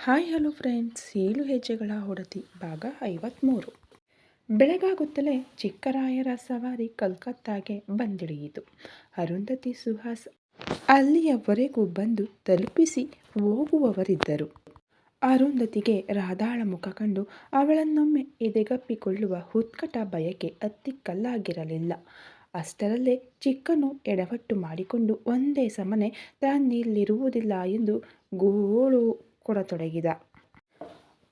Hi, hello friends. ಏಳು ಹೆಜ್ಜೆಗಳ ಹೊಡತಿ. ಭಾಗ ಐವತ್ತ್ಮೂರು ಬೆಳಗಾಗುತ್ತಲೇ ಚಿಕ್ಕರಾಯರ ಸವಾರಿ ಕಲ್ಕತ್ತಾಗೆ ಬಂದಿಳಿಯಿತು. ಅರುಂಧತಿ ಸುಹಾಸ್ ಅಲ್ಲಿಯವರೆಗೂ ಬಂದು ತಲುಪಿಸಿ ಹೋಗುವವರಿದ್ದರು. ಅರುಂಧತಿಗೆ ರಾಧಾಳ ಮುಖ ಕಂಡು ಅವಳನ್ನೊಮ್ಮೆ ಎದೆಗಪ್ಪಿಕೊಳ್ಳುವ ಉತ್ಕಟ ಬಯಕೆ ಅತ್ತಿಕ್ಕಲ್ಲಾಗಿರಲಿಲ್ಲ. ಅಷ್ಟರಲ್ಲೇ ಚಿಕ್ಕನು ಎಡವಟ್ಟು ಮಾಡಿಕೊಂಡು, ಒಂದೇ ಸಮನೆ ತಾನಿಲ್ಲಿರುವುದಿಲ್ಲ ಎಂದು ಗೋಳು ಕೊಡತೊಡಗಿದ.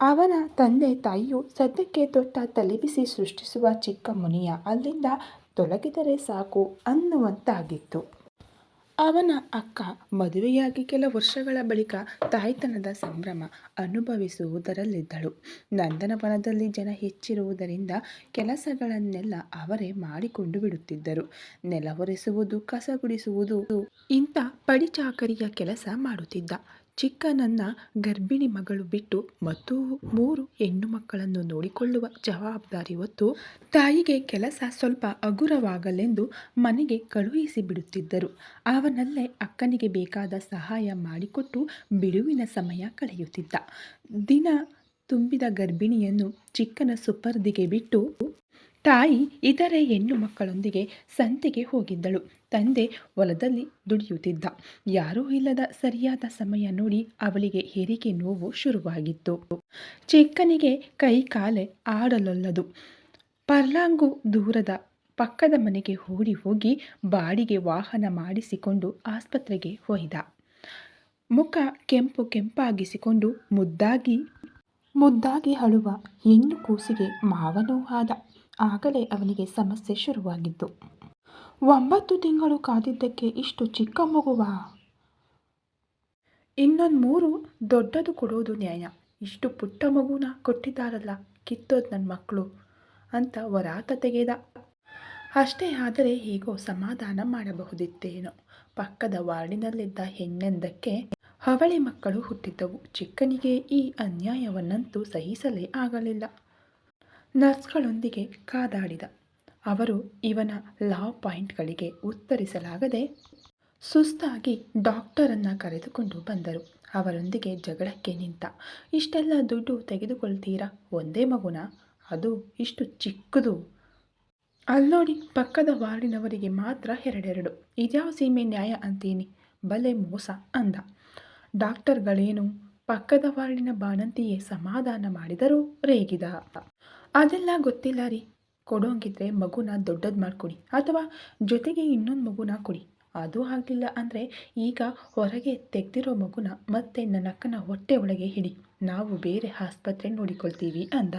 ಅವನ ತಂದೆ ತಾಯಿಯು ಸದ್ಯಕ್ಕೆ ತೊಟ್ಟ ತಲೆಬಿಸಿ ಸೃಷ್ಟಿಸುವ ಚಿಕ್ಕ ಮುನಿಯ ಅಲ್ಲಿಂದ ತೊಲಗಿದರೆ ಸಾಕು ಅನ್ನುವಂತಾಗಿತ್ತು. ಅವನ ಅಕ್ಕ ಮದುವೆಯಾಗಿ ಕೆಲ ವರ್ಷಗಳ ಬಳಿಕ ತಾಯ್ತನದ ಸಂಭ್ರಮ ಅನುಭವಿಸುವುದರಲ್ಲಿದ್ದಳು. ನಂದನವನದಲ್ಲಿ ಜನ ಹೆಚ್ಚಿರುವುದರಿಂದ ಕೆಲಸಗಳನ್ನೆಲ್ಲ ಅವರೇ ಮಾಡಿಕೊಂಡು ಬಿಡುತ್ತಿದ್ದರು. ನೆಲವೊರೆಸುವುದು ಕಸ ಗುಡಿಸುವುದು, ಇಂಥ ಪಡಿಚಾಕರಿಯ ಕೆಲಸ ಮಾಡುತ್ತಿದ್ದ. ಚಿಕ್ಕನನ್ನ ಗರ್ಭಿಣಿ ಮಗಳು ಬಿಟ್ಟು ಮತ್ತು ಮೂರು ಹೆಣ್ಣು ಮಕ್ಕಳನ್ನು ನೋಡಿಕೊಳ್ಳುವ ಜವಾಬ್ದಾರಿ ಹೊತ್ತು ತಾಯಿಗೆ ಕೆಲಸ ಸ್ವಲ್ಪ ಹಗುರವಾಗಲೆಂದು ಮನೆಗೆ ಕಳುಹಿಸಿ ಬಿಡುತ್ತಿದ್ದರು. ಅವನಲ್ಲೇ ಅಕ್ಕನಿಗೆ ಬೇಕಾದ ಸಹಾಯ ಮಾಡಿಕೊಟ್ಟು ಬಿಡುವಿನ ಸಮಯ ಕಳೆಯುತ್ತಿದ್ದ. ದಿನ ತುಂಬಿದ ಗರ್ಭಿಣಿಯನ್ನು ಚಿಕ್ಕನ ಸುಪರ್ದಿಗೆ ಬಿಟ್ಟು ತಾಯಿ ಇತರೆ ಹೆಣ್ಣು ಮಕ್ಕಳೊಂದಿಗೆ ಸಂತೆಗೆ ಹೋಗಿದ್ದಳು. ತಂದೆ ಹೊಲದಲ್ಲಿ ದುಡಿಯುತ್ತಿದ್ದ. ಯಾರೂ ಇಲ್ಲದ ಸರಿಯಾದ ಸಮಯ ನೋಡಿ ಅವಳಿಗೆ ಹೆರಿಗೆ ನೋವು ಶುರುವಾಗಿತ್ತು. ಚಿಕ್ಕನಿಗೆ ಕೈ ಕಾಲೆ ಆಡಲೊಲ್ಲದು. ಪರ್ಲಾಂಗು ದೂರದ ಪಕ್ಕದ ಮನೆಗೆ ಓಡಿ ಹೋಗಿ ಬಾಡಿಗೆ ವಾಹನ ಮಾಡಿಸಿಕೊಂಡು ಆಸ್ಪತ್ರೆಗೆ ಒಯ್ದ ಮುಖ ಕೆಂಪು ಕೆಂಪಾಗಿಸಿಕೊಂಡು ಮುದ್ದಾಗಿ ಮುದ್ದಾಗಿ ಅಳುವ ಹೆಣ್ಣು ಕೂಸಿಗೆ ಮಾವನೂ ಆದ. ಆಗಲೇ ಅವನಿಗೆ ಸಮಸ್ಯೆ ಶುರುವಾಗಿತ್ತು. ಒಂಬತ್ತು ತಿಂಗಳು ಕಾದಿದ್ದಕ್ಕೆ ಇಷ್ಟು ಚಿಕ್ಕ ಮಗುವ? ಇನ್ನೊಂದು ಮೂರು ದೊಡ್ಡದು ಕೊಡೋದು ನ್ಯಾಯ. ಇಷ್ಟು ಪುಟ್ಟ ಮಗುನ ಕೊಟ್ಟಿದ್ದಾರಲ್ಲ, ಕಿತ್ತೋದು ನನ್ನ ಮಕ್ಕಳು ಅಂತ ವರಾತ ತೆಗೆದ. ಅಷ್ಟೇ ಆದರೆ ಹೀಗೋ ಸಮಾಧಾನ ಮಾಡಬಹುದಿತ್ತೇನೋ. ಪಕ್ಕದ ವಾರ್ಡಿನಲ್ಲಿದ್ದ ಹೆಣ್ಣೆಂದಕ್ಕೆ ಅವಳಿ ಮಕ್ಕಳು ಹುಟ್ಟಿದ್ದವು. ಚಿಕ್ಕನಿಗೆ ಈ ಅನ್ಯಾಯವನ್ನಂತೂ ಸಹಿಸಲೇ ಆಗಲಿಲ್ಲ. ನರ್ಸ್ಗಳೊಂದಿಗೆ ಕಾದಾಡಿದ. ಅವರು ಇವನ ಲಾವ್ ಪಾಯಿಂಟ್ಗಳಿಗೆ ಉತ್ತರಿಸಲಾಗದೆ ಸುಸ್ತಾಗಿ ಡಾಕ್ಟರನ್ನು ಕರೆದುಕೊಂಡು ಬಂದರು. ಅವರೊಂದಿಗೆ ಜಗಳಕ್ಕೆ ನಿಂತ, ಇಷ್ಟೆಲ್ಲ ದುಡ್ಡು ತೆಗೆದುಕೊಳ್ತೀರಾ? ಒಂದೇ ಮಗುನ? ಅದು ಇಷ್ಟು ಚಿಕ್ಕದು. ಅಲ್ಲೋಡಿ, ಪಕ್ಕದ ವಾರ್ಡಿನವರಿಗೆ ಮಾತ್ರ ಎರಡೆರಡು. ಇದ್ಯಾವ ಸೀಮೆ ನ್ಯಾಯ ಅಂತೀನಿ? ಬಲೆ ಮೋಸ ಅಂದ. ಡಾಕ್ಟರ್ಗಳೇನು ಪಕ್ಕದ ವಾರ್ಡಿನ ಬಾಣಂತಿಯೇ ಸಮಾಧಾನ ಮಾಡಿದರೂ ರೇಗಿದ. ಅದೆಲ್ಲ ಗೊತ್ತಿಲ್ಲ ರೀ. ಕೊಡೋಂಗಿದ್ರೆ ಮಗುನ ದೊಡ್ಡದು ಮಾಡಿಕೊಡಿ. ಅಥವಾ ಜೊತೆಗೆ ಇನ್ನೊಂದು ಮಗುನ ಕೊಡಿ. ಅದು ಆಗಲಿಲ್ಲ ಅಂದರೆ ಈಗ ಹೊರಗೆ ತೆಗೆದಿರೋ ಮಗುನ ಮತ್ತೆ ನನ್ನ ಅಕ್ಕನ ಹೊಟ್ಟೆ ಒಳಗೆ ಹಿಡಿ. ನಾವು ಬೇರೆ ಆಸ್ಪತ್ರೆ ನೋಡಿಕೊಳ್ತೀವಿ ಅಂದ.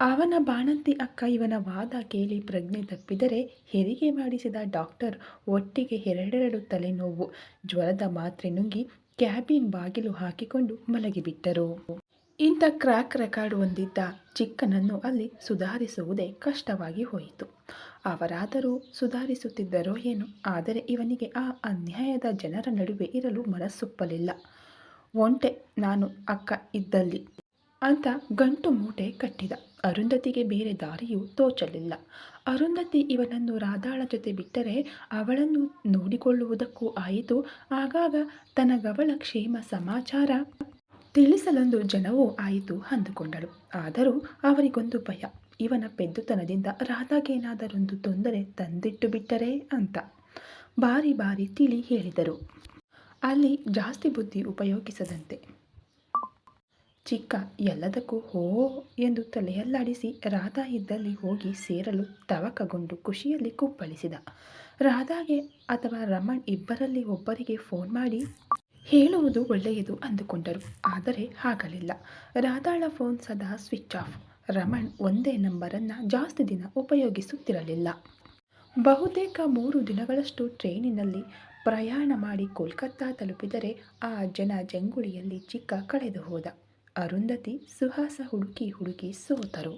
ಅವನ ಬಾಣಂತಿ ಅಕ್ಕ ಇವನ ವಾದ ಕೇಳಿ ಪ್ರಜ್ಞೆ ತಪ್ಪಿದರೆ ಹೆರಿಗೆ ಮಾಡಿಸಿದ ಡಾಕ್ಟರ್ ಒಟ್ಟಿಗೆ ಎರಡೆರಡು ತಲೆನೋವು, ಜ್ವರದ ಮಾತ್ರೆ ನುಂಗಿ ಕ್ಯಾಬಿನ್ ಬಾಗಿಲು ಹಾಕಿಕೊಂಡು ಮಲಗಿಬಿಟ್ಟರು. ಇಂಥ ಕ್ರ್ಯಾಕ್ ರೆಕಾರ್ಡ್ ಹೊಂದಿದ್ದ ಚಿಕ್ಕನನ್ನು ಅಲ್ಲಿ ಸುಧಾರಿಸುವುದೇ ಕಷ್ಟವಾಗಿ ಹೋಯಿತು. ಅವರಾದರೂ ಸುಧಾರಿಸುತ್ತಿದ್ದರೋ ಏನು, ಆದರೆ ಇವನಿಗೆ ಆ ಅನ್ಯಾಯದ ಜನರ ನಡುವೆ ಇರಲು ಮನಸ್ಸುಪ್ಪಲಿಲ್ಲ. ಒಂಟೆ, ನಾನು ಅಕ್ಕ ಇದ್ದಲ್ಲಿ ಅಂತ ಗಂಟು ಮೂಟೆ ಕಟ್ಟಿದ. ಅರುಂಧತಿಗೆ ಬೇರೆ ದಾರಿಯೂ ತೋಚಲಿಲ್ಲ. ಅರುಂಧತಿ ಇವನನ್ನು ರಾಧಾಳ ಜೊತೆ ಬಿಟ್ಟರೆ ಅವಳನ್ನು ನೋಡಿಕೊಳ್ಳುವುದಕ್ಕೂ ಆಯಿತು. ಆಗಾಗ ತನಗವಳ ಕ್ಷೇಮ ಸಮಾಚಾರ ತಿಳಿಸಲೊಂದು ಜನವೂ ಆಯಿತು ಅಂದುಕೊಂಡಳು. ಆದರೂ ಅವರಿಗೊಂದು ಭಯ. ಇವನ ಪೆದ್ದುತನದಿಂದ ರಾಧಾಗೇನಾದರೊಂದು ತೊಂದರೆ ತಂದಿಟ್ಟು ಬಿಟ್ಟರೆ ಅಂತ. ಬಾರಿ ಬಾರಿ ತಿಳಿ ಹೇಳಿದರು. ಅಲ್ಲಿ ಜಾಸ್ತಿ ಬುದ್ಧಿ ಉಪಯೋಗಿಸದಂತೆ. ಚಿಕ್ಕ, ಎಲ್ಲದಕ್ಕೂ ಹೋ ಎಂದು ತಲೆಯಲ್ಲಾಡಿಸಿ ರಾಧಾ ಇದ್ದಲ್ಲಿ ಹೋಗಿ ಸೇರಲು ತವಕಗೊಂಡು ಖುಷಿಯಲ್ಲಿ ಕುಪ್ಪಳಿಸಿದ. ರಾಧಾಗೆ ಅಥವಾ ರಮಣ್ ಇಬ್ಬರಲ್ಲಿ ಒಬ್ಬರಿಗೆ ಫೋನ್ ಮಾಡಿ ಹೇಳುವುದು ಒಳ್ಳೆಯದು ಅಂದುಕೊಂಡರು. ಆದರೆ ಆಗಲಿಲ್ಲ ರಾಧಾಳ ಫೋನ್ ಸದಾ ಸ್ವಿಚ್ ಆಫ್. ರಮಣ್ ಒಂದೇ ನಂಬರನ್ನು ಜಾಸ್ತಿ ದಿನ ಉಪಯೋಗಿಸುತ್ತಿರಲಿಲ್ಲ. ಬಹುತೇಕ ಮೂರು ದಿನಗಳಷ್ಟು ಟ್ರೈನಿನಲ್ಲಿ ಪ್ರಯಾಣ ಮಾಡಿ ಕೋಲ್ಕತ್ತಾ ತಲುಪಿದರೆ ಆ ಜನ ಜಂಗುಳಿಯಲ್ಲಿ ಚಿಕ್ಕ ಕಳೆದು ಹೋದ ಅರುಂಧತಿ ಸುಹಾಸ ಹುಡುಕಿ ಹುಡುಕಿ ಸೋತರು.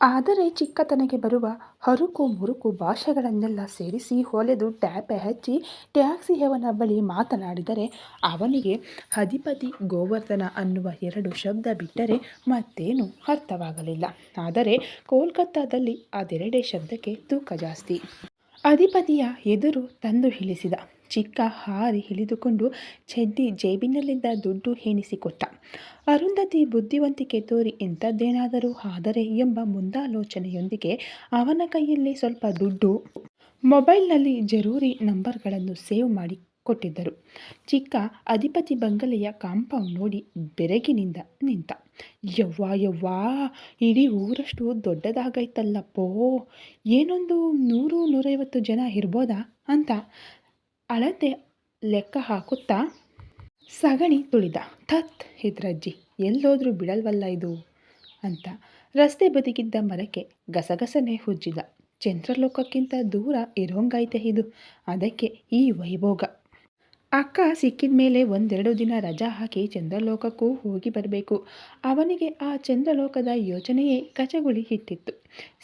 ಆದರೆ ಚಿಕ್ಕತನಗೆ ಬರುವ ಹರುಕು ಮುರುಕು ಭಾಷೆಗಳನ್ನೆಲ್ಲ ಸೇರಿಸಿ ಹೊಲೆದು ಟ್ಯಾಪೆ ಹಚ್ಚಿ ಟ್ಯಾಕ್ಸಿಯವನ ಬಳಿ ಮಾತನಾಡಿದರೆ ಅವನಿಗೆ ಅಧಿಪತಿ ಗೋವರ್ಧನ ಅನ್ನುವ ಎರಡು ಶಬ್ದ ಬಿಟ್ಟರೆ ಮತ್ತೇನು ಅರ್ಥವಾಗಲಿಲ್ಲ. ಆದರೆ ಕೋಲ್ಕತ್ತಾದಲ್ಲಿ ಅದೆರಡೇ ಶಬ್ದಕ್ಕೆ ತೂಕ ಜಾಸ್ತಿ. ಅಧಿಪತಿಯ ಎದುರು ತಂದು ಇಳಿಸಿದ ಚಿಕ್ಕ ಹಾರಿ ಹಿಡಿದುಕೊಂಡು ಚೆಡ್ಡಿ ಜೇಬಿನಲ್ಲಿದ್ದ ದುಡ್ಡು ಎಣಿಸಿಕೊಟ್ಟ. ಅರುಂಧತಿ ಬುದ್ಧಿವಂತಿಕೆ ತೋರಿ ಇಂಥದ್ದೇನಾದರೂ ಆದರೆ ಎಂಬ ಮುಂದಾಲೋಚನೆಯೊಂದಿಗೆ ಅವನ ಕೈಯಲ್ಲಿ ಸ್ವಲ್ಪ ದುಡ್ಡು, ಮೊಬೈಲ್ನಲ್ಲಿ ಜರೂರಿ ನಂಬರ್ಗಳನ್ನು ಸೇವ್ ಮಾಡಿ ಕೊಟ್ಟಿದ್ದರು. ಚಿಕ್ಕ ಅಧಿಪತಿ ಬಂಗಲೆಯ ಕಾಂಪೌಂಡ್ ನೋಡಿ ಬೆರಗಿನಿಂದ ನಿಂತ. ಯವ್ವಾ ಯವ್ವಾ, ಇಡೀ ಊರಷ್ಟು ದೊಡ್ಡದಾಗೈತಲ್ಲಪ್ಪೋ ಏನೊಂದು ನೂರು ನೂರೈವತ್ತು ಜನ ಇರ್ಬೋದಾ ಅಂತ ಅಳತೆ ಲೆಕ್ಕ ಹಾಕುತ್ತಾ ಸಗಣಿ ತುಳಿದ, ಥತ್ ಹೆದ್ರಜ್ಜಿ, ಎಲ್ಲೋದ್ರೂ ಬಿಡಲ್ವಲ್ಲ ಇದು? ಅಂತ ರಸ್ತೆ ಬದಿಗಿದ್ದ ಮರಕ್ಕೆ ಗಸಗಸನೆ ಹುಜ್ಜಿದ. ಚಂದ್ರಲೋಕಕ್ಕಿಂತ ದೂರ ಇರೋಂಗೈತೆ ಇದು. ಅದಕ್ಕೆ ಈ ವೈಭೋಗ. ಅಕ್ಕ ಸಿಕ್ಕಿದ ಮೇಲೆ ಒಂದೆರಡು ದಿನ ರಜಾ ಹಾಕಿ ಚಂದ್ರಲೋಕಕ್ಕೂ ಹೋಗಿ ಬರಬೇಕು. ಅವನಿಗೆ ಆ ಚಂದ್ರಲೋಕದ ಯೋಚನೆಯೇ ಕಚಗುಳಿ ಹಿಟ್ಟಿತ್ತು.